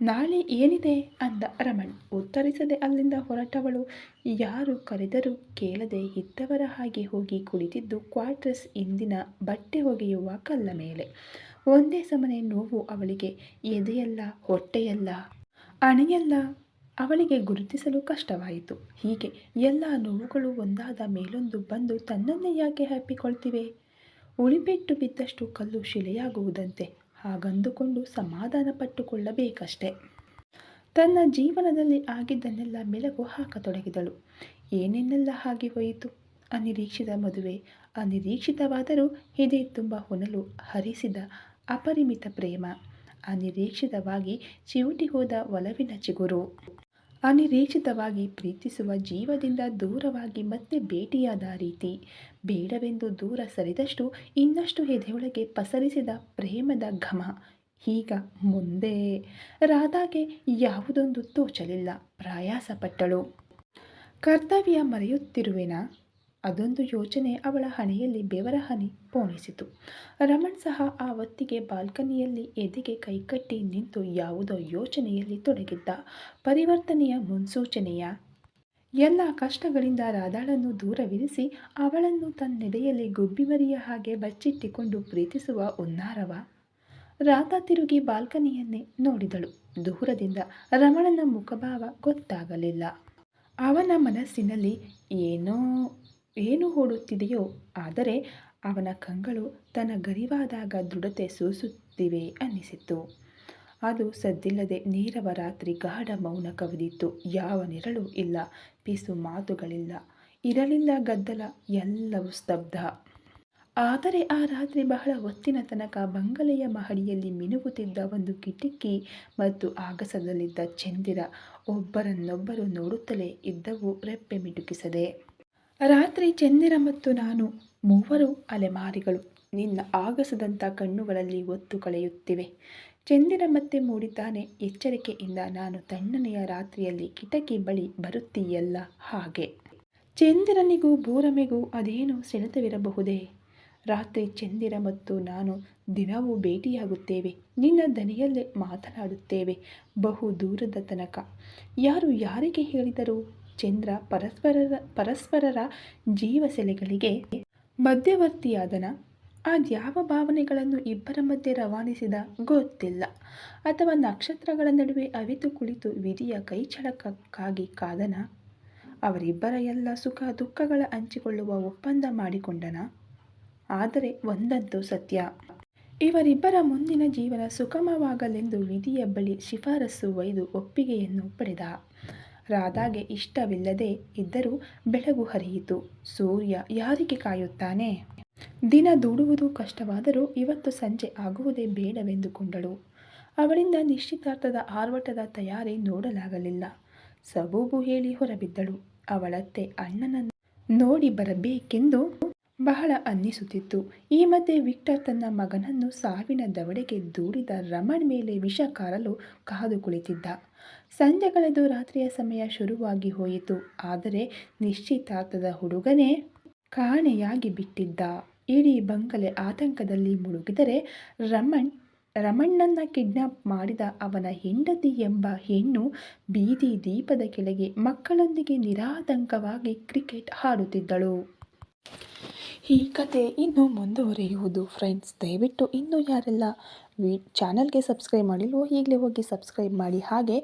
ನಾಳೆ ಏನಿದೆ? ಅಂದ ರಮಣ್. ಉತ್ತರಿಸದೆ ಅಲ್ಲಿಂದ ಹೊರಟವಳು. ಯಾರು ಕರೆದರೂ ಕೇಳದೆ ಇದ್ದವರ ಹಾಗೆ ಹೋಗಿ ಕುಳಿತಿದ್ದು ಕ್ವಾರ್ಟರ್ಸ್ ಇಂದಿನ ಬಟ್ಟೆ ಒಗೆಯುವ ಕಲ್ಲ ಮೇಲೆ. ಒಂದೇ ಸಮನೆ ನೋವು ಅವಳಿಗೆ, ಎದೆಯಲ್ಲ, ಹೊಟ್ಟೆಯಲ್ಲ? ಅಣೆಯಲ್ಲ ಅವಳಿಗೆ ಗುರುತಿಸಲು ಕಷ್ಟವಾಯಿತು. ಹೀಗೆ ಎಲ್ಲ ನೋವುಗಳು ಒಂದಾದ ಮೇಲೊಂದು ಬಂದು ತನ್ನನ್ನೇ ಯಾಕೆ ಹ್ಯಾಪಿಕೊಳ್ತಿವೆ? ಉಳಿಪೆಟ್ಟು ಬಿದ್ದಷ್ಟು ಕಲ್ಲು ಶಿಲೆಯಾಗುವುದಂತೆ ಹಾಗಂದುಕೊಂಡು ಸಮಾಧಾನ ಪಟ್ಟುಕೊಳ್ಳಬೇಕಷ್ಟೆ. ತನ್ನ ಜೀವನದಲ್ಲಿ ಆಗಿದ್ದನ್ನೆಲ್ಲ ಮೆಲಗು ಹಾಕತೊಡಗಿದಳು. ಏನೇನೆಲ್ಲ ಹಾಗೆ ಹೋಯಿತು? ಅನಿರೀಕ್ಷಿತ ಮದುವೆ. ಅನಿರೀಕ್ಷಿತವಾದರೂ ಇದೇ ತುಂಬ ಹೊನಲು ಹರಿಸಿದ ಅಪರಿಮಿತ ಪ್ರೇಮ. ಅನಿರೀಕ್ಷಿತವಾಗಿ ಚಿವುಟಿ ಹೋದ ಒಲವಿನ ಚಿಗುರು. ಅನಿರೀಕ್ಷಿತವಾಗಿ ಪ್ರೀತಿಸುವ ಜೀವದಿಂದ ದೂರವಾಗಿ ಮತ್ತೆ ಭೇಟಿಯಾದ ರೀತಿ. ಬೇಡವೆಂದು ದೂರ ಸರಿದಷ್ಟು ಇನ್ನಷ್ಟು ಎದೆಯೊಳಗೆ ಪಸರಿಸಿದ ಪ್ರೇಮದ ಘಮ. ಈಗ ಮುಂದೆ ರಾಧಾಗೆ ಯಾವುದೊಂದು ತೋಚಲಿಲ್ಲ. ಪ್ರಯಾಸಪಟ್ಟಳು. ಕರ್ತವ್ಯ ಮರೆಯುತ್ತಿರುವೆನಾ? ಅದೊಂದು ಯೋಚನೆ ಅವಳ ಹಣೆಯಲ್ಲಿ ಬೆವರ ಹನಿ ಪೋಣಿಸಿತು. ರಮಣ್ ಸಹ ಆ ಹೊತ್ತಿಗೆ ಬಾಲ್ಕನಿಯಲ್ಲಿ ಎದೆಗೆ ಕೈಕಟ್ಟಿ ನಿಂತು ಯಾವುದೋ ಯೋಚನೆಯಲ್ಲಿ ತೊಡಗಿದ್ದ. ಪರಿವರ್ತನೆಯ ಮುನ್ಸೂಚನೆಯ ಎಲ್ಲ ಕಷ್ಟಗಳಿಂದ ರಾಧಾಳನ್ನು ದೂರವಿರಿಸಿ ಅವಳನ್ನು ತನ್ನೆದೆಯಲ್ಲಿ ಗುಬ್ಬಿಮರಿಯ ಹಾಗೆ ಬಚ್ಚಿಟ್ಟಿಕೊಂಡು ಪ್ರೀತಿಸುವ ಉನ್ನಾರವ ರಾಧಾ ತಿರುಗಿ ಬಾಲ್ಕನಿಯನ್ನೇ ನೋಡಿದಳು. ದೂರದಿಂದ ರಮಣನ ಮುಖಭಾವ ಗೊತ್ತಾಗಲಿಲ್ಲ. ಅವನ ಮನಸ್ಸಿನಲ್ಲಿ ಏನೋ ಏನು ಓಡುತ್ತಿದೆಯೋ ಆದರೆ ಅವನ ಕಂಗಳು ತನ್ನ ಗರಿವಾದಾಗ ದೃಢತೆ ಸೂಸುತ್ತಿವೆ ಅನ್ನಿಸಿತು ಅದು ಸದ್ದಿಲ್ಲದೆ ನೀರವ ರಾತ್ರಿ ಗಾಢ ಮೌನ ಕವಿದಿತ್ತು. ಯಾವ ನೆರಳು ಇಲ್ಲ, ಪಿಸು ಮಾತುಗಳಿಲ್ಲ, ಇರಲಿಲ್ಲ ಗದ್ದಲ, ಎಲ್ಲವೂ ಸ್ತಬ್ಧ. ಆದರೆ ಆ ರಾತ್ರಿ ಬಹಳ ಹೊತ್ತಿನ ತನಕ ಬಂಗಲೆಯ ಮಹಡಿಯಲ್ಲಿ ಮಿನುಗುತ್ತಿದ್ದ ಒಂದು ಕಿಟಕಿ ಮತ್ತು ಆಗಸದಲ್ಲಿದ್ದ ಚಂದಿರ ಒಬ್ಬರನ್ನೊಬ್ಬರು ನೋಡುತ್ತಲೇ ಇದ್ದವು ರೆಪ್ಪೆ ಮಿಟುಕಿಸದೆ. ರಾತ್ರಿ ಚಂದಿರ ಮತ್ತು ನಾನು ಮೂವರು ಅಲೆಮಾರಿಗಳು. ನಿನ್ನ ಆಗಸದಂಥ ಕಣ್ಣುಗಳಲ್ಲಿ ಒತ್ತು ಕಳೆಯುತ್ತಿವೆ. ಚಂದಿರ ಮತ್ತೆ ಮೂಡಿದ್ದಾನೆ, ಎಚ್ಚರಿಕೆಯಿಂದ ನಾನು ತಣ್ಣನೆಯ ರಾತ್ರಿಯಲ್ಲಿ ಕಿಟಕಿ ಬಳಿ ಬರುತ್ತೀಯಲ್ಲ ಹಾಗೆ. ಚಂದಿರನಿಗೂ ಬೋರಮೆಗೂ ಅದೇನು ಸೆಳೆತವಿರಬಹುದೇ? ರಾತ್ರಿ ಚಂದಿರ ಮತ್ತು ನಾನು ದಿನವೂ ಭೇಟಿಯಾಗುತ್ತೇವೆ. ನಿನ್ನ ದನಿಯಲ್ಲೇ ಮಾತನಾಡುತ್ತೇವೆ ಬಹು ದೂರದ ತನಕ. ಯಾರು ಯಾರಿಗೆ ಹೇಳಿದರು? ಚಂದ್ರ ಪರಸ್ಪರರ ಪರಸ್ಪರರ ಜೀವಸೆಲೆಗಳಿಗೆ ಮಧ್ಯವರ್ತಿಯಾದನ. ಅದ್ಯಾವ ಭಾವನೆಗಳನ್ನು ಇಬ್ಬರ ಮಧ್ಯೆ ರವಾನಿಸಿದ ಗೊತ್ತಿಲ್ಲ. ಅಥವಾ ನಕ್ಷತ್ರಗಳ ನಡುವೆ ಅವಿತು ಕುಳಿತು ವಿಧಿಯ ಕೈಚಳಕಕ್ಕಾಗಿ ಕಾದನ. ಅವರಿಬ್ಬರ ಎಲ್ಲ ಸುಖ ದುಃಖಗಳ ಹಂಚಿಕೊಳ್ಳುವ ಒಪ್ಪಂದ ಮಾಡಿಕೊಂಡನ. ಆದರೆ ಒಂದಂತೂ ಸತ್ಯ. ಇವರಿಬ್ಬರ ಮುಂದಿನ ಜೀವನ ಸುಗಮವಾಗಲೆಂದು ವಿಧಿಯ ಬಳಿ ಶಿಫಾರಸು ಒಯ್ದು ಒಪ್ಪಿಗೆಯನ್ನು ಪಡೆದ. ರಾಧಾಗೆ ಇಷ್ಟವಿಲ್ಲದೆ ಇದ್ದರೂ ಬೆಳಗು ಹರಿಯಿತು. ಸೂರ್ಯ ಯಾರಿಗೆ ಕಾಯುತ್ತಾನೆ? ದಿನ ದೂಡುವುದು ಕಷ್ಟವಾದರೂ ಇವತ್ತು ಸಂಜೆ ಆಗುವುದೇ ಬೇಡವೆಂದುಕೊಂಡಳು. ಅವಳಿಂದ ನಿಶ್ಚಿತಾರ್ಥದ ಆರ್ವಟದ ತಯಾರಿ ನೋಡಲಾಗಲಿಲ್ಲ. ಸಬೂಬು ಹೇಳಿ ಹೊರಬಿದ್ದಳು. ಅವಳತ್ತೆ ಅಣ್ಣನನ್ನು ನೋಡಿ ಬರಬೇಕೆಂದು ಬಹಳ ಅನ್ನಿಸುತ್ತಿತ್ತು. ಈ ಮಧ್ಯೆ ವಿಕ್ಟರ್ ತನ್ನ ಮಗನನ್ನು ಸಾವಿನ ದವಡೆಗೆ ದೂಡಿದ ರಮಣ್ ಮೇಲೆ ವಿಷ ಕಾರಲು ಕಾದು ಕುಳಿತಿದ್ದ. ಸಂಜೆ ಕಳೆದು ರಾತ್ರಿಯ ಸಮಯ ಶುರುವಾಗಿ ಹೋಯಿತು. ಆದರೆ ನಿಶ್ಚಿತಾರ್ಥದ ಹುಡುಗನೇ ಕಾಣೆಯಾಗಿ ಬಿಟ್ಟಿದ್ದ. ಇಡೀ ಬಂಗಲೆ ಆತಂಕದಲ್ಲಿ ಮುಳುಗಿದರೆ ರಮಣ್, ರಮಣ್ಣನ್ನ ಕಿಡ್ನಾಪ್ ಮಾಡಿದ ಅವನ ಹೆಂಡತಿ ಎಂಬ ಹೆಣ್ಣು ಬೀದಿ ದೀಪದ ಕೆಳಗೆ ಮಕ್ಕಳೊಂದಿಗೆ ನಿರಾತಂಕವಾಗಿ ಕ್ರಿಕೆಟ್ ಆಡುತ್ತಿದ್ದಳು. ಈ ಕತೆ ಇನ್ನೂ ಮುಂದುವರಿಯುವುದು ಫ್ರೆಂಡ್ಸ್ ದಯವಿಟ್ಟು ಇನ್ನೂ ಯಾರೆಲ್ಲ ವಿ ಚಾನಲ್ಗೆ ಸಬ್ಸ್ಕ್ರೈಬ್ ಮಾಡಿಲ್ವೋ ಈಗಲೇ ಹೋಗಿ ಸಬ್ಸ್ಕ್ರೈಬ್ ಮಾಡಿ. ಹಾಗೆ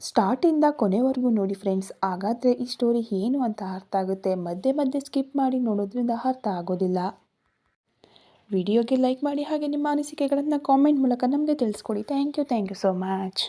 ಸ್ಟಾರ್ಟಿಂದ ಕೊನೆವರೆಗೂ ನೋಡಿ ಫ್ರೆಂಡ್ಸ್, ಹಾಗಾದರೆ ಈ ಸ್ಟೋರಿ ಏನು ಅಂತ ಅರ್ಥ ಆಗುತ್ತೆ? ಮಧ್ಯೆ ಮಧ್ಯೆ ಸ್ಕಿಪ್ ಮಾಡಿ ನೋಡೋದ್ರಿಂದ ಅರ್ಥ ಆಗೋದಿಲ್ಲ. ವಿಡಿಯೋಗೆ ಲೈಕ್ ಮಾಡಿ ಹಾಗೆ ನಿಮ್ಮ ಅನಿಸಿಕೆಗಳನ್ನು ಕಾಮೆಂಟ್ ಮೂಲಕ ನಮಗೆ ತಿಳಿಸ್ಕೊಡಿ. Thank you thank you so much.